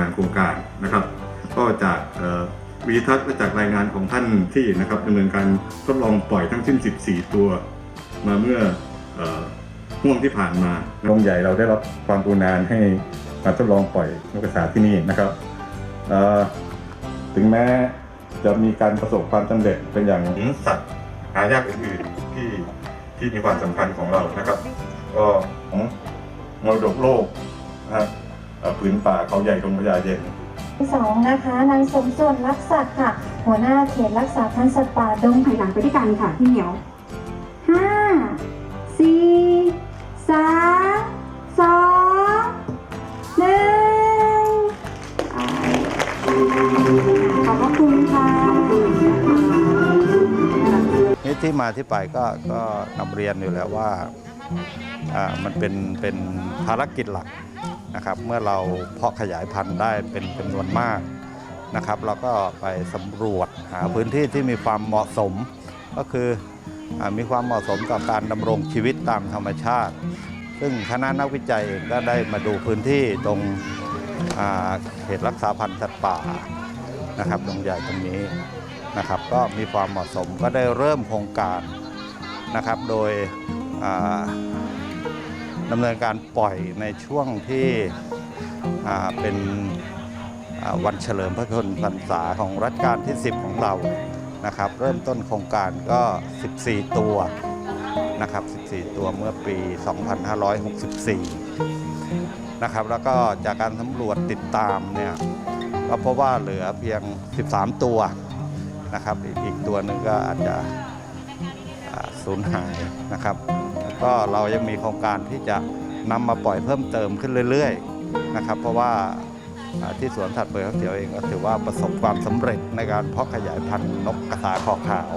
งานโครงการนะครับ ก็จากวิทัศน์และจากรายงานของท่านที่นะครับดำเนินการทดลองปล่อยทั้งสิ้น 14 ตัว มาเมื่อห่วงที่ผ่านมาโรงใหญ่เราได้รับความกรุณาให้มาทดลองปล่อยนกกระสาที่นี่นะครับถึงแม้จะมีการประสบความสำเร็จเป็นอย่างสัตว์หายากอื่นๆที่ที่มีความสำคัญของเรานะครับ ก็ของมรดกโลกนะ ครับเอ่อผืนป่าเขาใหญ่ตรงพญาเย็นที่สองนะคะนายสมส่วนรักสัตว์ค่ะ หัวหน้าเขตรักษาพันธุ์สัตว์ป่าดงถอยหลังไปด้วยกันค่ะพี่เหมียวห้าสี่สามสองหนึ่งขอบพระคุณค่ะนี่ที่มาที่ไปก็ก็นำเรียนอยู่แล้วว่าอ่ามันเป็นเป็นภารกิจหลัก นะครับ เมื่อเราเพาะขยายพันธุ์ได้เป็นจำนวนมากนะครับ เราก็ไปสำรวจหาพื้นที่ที่มีความเหมาะสม ก็คืออมีความเหมาะสมต่อการดำรงชีวิตตามธรรมชาติ ซึ่งคณะนักวิจัยเองก็ได้มาดูพื้นที่ตรงเขตรักษาพันธุ์สัตว์ป่านะครับตรงใหญ่ตรงนี้นะครับ ก็มีความเหมาะสมก็ได้เริ่มโครงการนะครับ โดย ดำเนินการปล่อยในช่วงที่เป็นวันเฉลิมพระชนมพรรษาของรัชกาลที่ 10 ของเรานะครับ เริ่มต้นโครงการก็ 14 ตัวนะครับ 14 ตัวเมื่อปี 2564 นะครับ แล้วก็จากการสำรวจติดตามเนี่ยก็พบว่าเหลือเพียง 13 ตัวนะครับ อีกตัวหนึ่งก็อาจจะสูญหายนะครับ ก็เรายังมีโครงการที่จะนำมาปล่อยเพิ่มเติมขึ้นเรื่อยๆนะครับ เพราะว่าที่สวนสัตว์เปิดเขาเขียวเองก็ถือว่าประสบความสำเร็จในการเพาะขยายพันธุ์นกกระสาคอขาว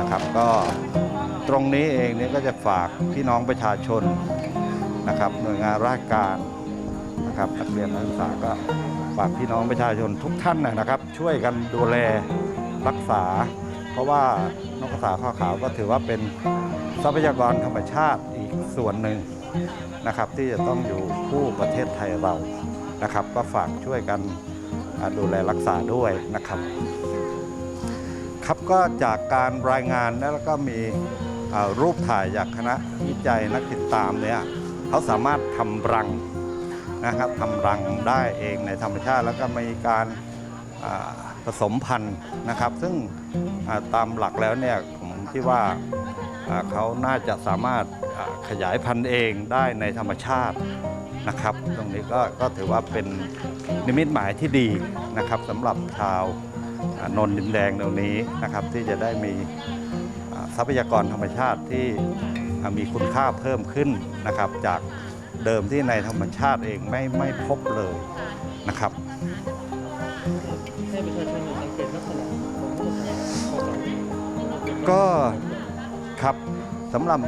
นะครับ ก็ตรงนี้เองเนี่ยก็จะฝากพี่น้องประชาชนนะครับ หน่วยงานราชการนะครับนักเรียนนักศึกษาก็ฝากพี่น้องประชาชนทุกท่านนะครับ ช่วยกันดูแลรักษา เพราะว่านกกระสาข้อขาวก็ถือว่าเป็น ทรัพยากรธรรมชาติอีกส่วนหนึ่งนะครับ ที่จะต้องอยู่คู่ประเทศไทยเรานะครับ ก็ฝากช่วยกันดูแลรักษาด้วยนะครับ ครับก็จากการรายงานแล้วก็มีรูปถ่ายจากคณะวิจัยนักติดตามเนี่ยเขาสามารถทำรังนะครับทำรังได้เองในธรรมชาติ แล้วก็มีการผสมพันธุ์นะครับ ซึ่งตามหลักแล้วเนี่ยผมคิดว่า เขาน่าจะสามารถขยายพันธุ์เองได้ในธรรมชาตินะครับ ตรงนี้ก็ก็ถือว่าเป็นนิมิตหมายที่ดีนะครับสำหรับชาวนนท์ดินแดงตรงนี้นะครับที่จะได้มีทรัพยากรธรรมชาติที่มีคุณค่าเพิ่มขึ้นนะครับ จากเดิมที่ในธรรมชาติเองไม่ไม่พบเลยนะครับให้ประชาชนสังเก ครับสำหรับ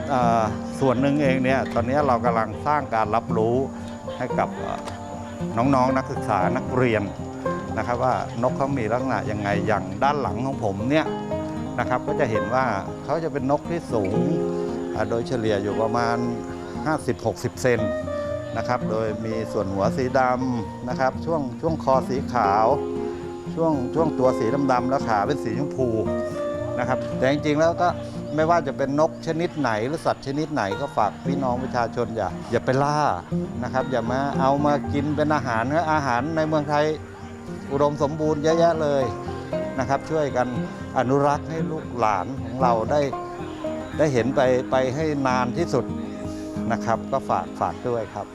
ส่วนหนึ่งเองเนี่ยตอนนี้เรากำลังสร้างการรับรู้ให้กับน้องๆนักศึกษานักเรียนนะครับ ว่านกเขามีลักษณะยังไงอย่างด้านหลังของผมเนี่ยนะครับ ก็จะเห็นว่าเขาจะเป็นนกที่สูงโดยเฉลี่ยอยู่ประมาณ 50-60 เซนนะครับ โดยมีส่วนหัวสีดำนะครับ ช่วงช่วงคอสีขาว ช่วงช่วงตัวสีดำๆแล้วขาเป็นสีชมพูนะครับ แต่จริงๆแล้วก็ ไม่ว่าจะเป็นนกชนิดไหนหรือสัตว์ชนิดไหนก็ฝากพี่น้องประชาชนอย่าอย่าไปล่านะครับ อย่ามาเอามากินเป็นอาหารนะอาหารในเมืองไทยอุดมสมบูรณ์เยอะแยะเลยนะครับ ช่วยกันอนุรักษ์ให้ลูกหลานของเราได้ได้เห็นไปไปให้นานที่สุดนะครับ ก็ฝากฝากด้วยครับ